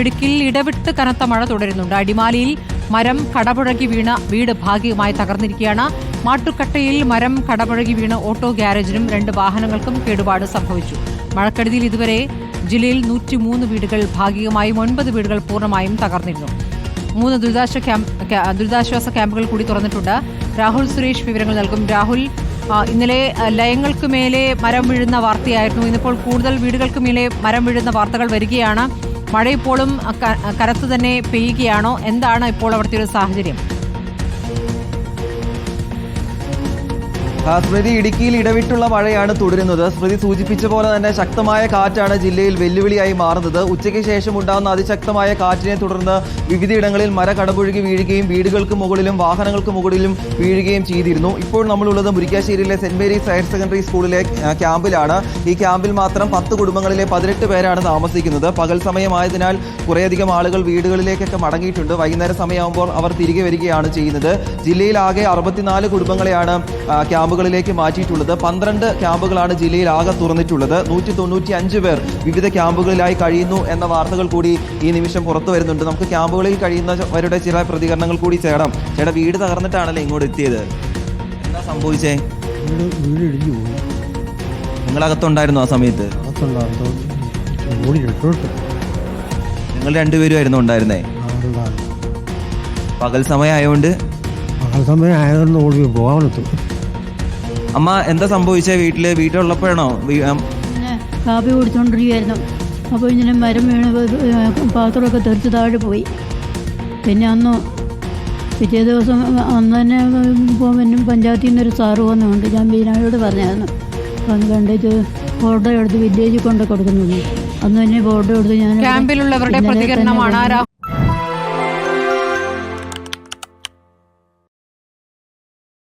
ഇടുക്കിൽ ഇടവിട്ട് കനത്ത മഴ തുടരുന്നുണ്ട്. അടിമാലിയിൽ മരം കടപുഴകി വീണ വീട് ഭാഗികമായി തകർന്നിരിക്കുകയാണ്. മാട്ടുക്കട്ടയിൽ മരം കടപുഴകി വീണ ഓട്ടോ ഗ്യാരേജിനും രണ്ട് വാഹനങ്ങൾക്കും കേടുപാട് സംഭവിച്ചു. മഴക്കെടുതിയിൽ ഇതുവരെ ജില്ലയിൽ നൂറ്റിമൂന്ന് വീടുകൾ ഭാഗികമായും ഒൻപത് വീടുകൾ പൂർണമായും തകർന്നിരുന്നു. മൂന്ന് ദുരിതാശ്വാസ ദുരിതാശ്വാസ ക്യാമ്പുകൾ കൂടി തുറന്നിട്ടുണ്ട്. രാഹുൽ സുരേഷ് വിവരങ്ങൾ നൽകും. രാഹുൽ ഇന്നലെ ലയങ്ങൾക്ക് മേലെ മരം വീഴുന്ന വാർത്തയായിരുന്നു. ഇന്നിപ്പോൾ കൂടുതൽ വീടുകൾക്ക് മേലെ മരം വീഴുന്ന വാർത്തകൾ വരികയാണ്. മഴ ഇപ്പോഴും കരത്ത് തന്നെ പെയ്യുകയാണോ? എന്താണ് ഇപ്പോൾ അവിടുത്തെ ഒരു സാഹചര്യം? സ്മൃതി ഇടുക്കിയിൽ ഇടവിട്ടുള്ള മഴയാണ് തുടരുന്നത്. സ്മൃതി സൂചിപ്പിച്ച പോലെ തന്നെ ശക്തമായ കാറ്റാണ് ജില്ലയിൽ വെല്ലുവിളിയായി മാറുന്നത്. ഉച്ചയ്ക്ക് ശേഷം ഉണ്ടാകുന്ന അതിശക്തമായ കാറ്റിനെ തുടർന്ന് വിവിധയിടങ്ങളിൽ മര കടപുഴുകി വീഴുകയും വീടുകൾക്ക് മുകളിലും വാഹനങ്ങൾക്ക് മുകളിലും വീഴുകയും ചെയ്തിരുന്നു. ഇപ്പോൾ നമ്മളുള്ളത് മുരിക്കാശ്ശേരിയിലെ സെന്റ് മേരീസ് ഹയർ സെക്കൻഡറി സ്കൂളിലെ ക്യാമ്പിലാണ്. ഈ ക്യാമ്പിൽ മാത്രം പത്ത് കുടുംബങ്ങളിലെ പതിനെട്ട് പേരാണ് താമസിക്കുന്നത്. പകൽ സമയമായതിനാൽ കുറേയധികം ആളുകൾ വീടുകളിലേക്കൊക്കെ മടങ്ങിയിട്ടുണ്ട്. വൈകുന്നേര സമയമാകുമ്പോൾ അവർ തിരികെ വരികയാണ് ചെയ്യുന്നത്. ജില്ലയിലാകെ അറുപത്തിനാല് കുടുംബങ്ങളെയാണ് ആ, ക്യാമ്പുകളിലേക്ക് മാറ്റിയിട്ടുള്ളത്. പന്ത്രണ്ട് ക്യാമ്പുകളാണ് ജില്ലയിൽ ആകെ തുറന്നിട്ടുള്ളത്. നൂറ്റി തൊണ്ണൂറ്റി അഞ്ച് പേർ വിവിധ ക്യാമ്പുകളിലായി കഴിയുന്നു എന്ന വാർത്തകൾ കൂടി ഈ നിമിഷം പുറത്തു വരുന്നുണ്ട്. നമുക്ക് ക്യാമ്പുകളിൽ കഴിയുന്നവരുടെ ചില പ്രതികരണങ്ങൾ കൂടി ചേടാം ചേട്ടാ വീട് തകർന്നിട്ടാണല്ലോ ഇങ്ങോട്ട് എത്തിയത്? എന്താ സംഭവിച്ചേ? വീട് വീട് ഇടിഞ്ഞു പോയി. നിങ്ങളകത്തുണ്ടായിരുന്നു ആ സമയത്ത്? നിങ്ങൾ രണ്ടുപേരും ആയിരുന്നു ഉണ്ടായിരുന്നേ? പകൽ പകൽ സമയമായതുകൊണ്ട് പകൽ സമയം ആയതുകൊണ്ട് ഓടി പോകാനെത്തും അമ്മ എന്താ സംഭവിച്ചേ വീട്ടിൽ? വീട്ടിലുള്ളപ്പോഴാണോ? കാപ്പി കുടിച്ചുകൊണ്ടിരിക്കുകയായിരുന്നു അപ്പോൾ ഇങ്ങനെ മരം വീണ് പാത്രമൊക്കെ തെറിച്ച് താഴെ പോയി. പിന്നെ അന്ന് പിറ്റേ ദിവസം അന്ന് തന്നെ പിന്നെ പഞ്ചായത്തിൽ നിന്നൊരു സാറ് വന്നുകൊണ്ട് ഞാൻ ബീനായോട് പറഞ്ഞായിരുന്നു. അപ്പം കണ്ടിട്ട് ഫോട്ടോ എടുത്ത് വില്ലേജിൽ കൊണ്ട് കൊടുക്കുന്നുണ്ട്. അന്ന് തന്നെ ഫോട്ടോ എടുത്ത് ഞാൻ ക്യാമ്പിലുള്ളവരുടെ പ്രതികരണമാണ്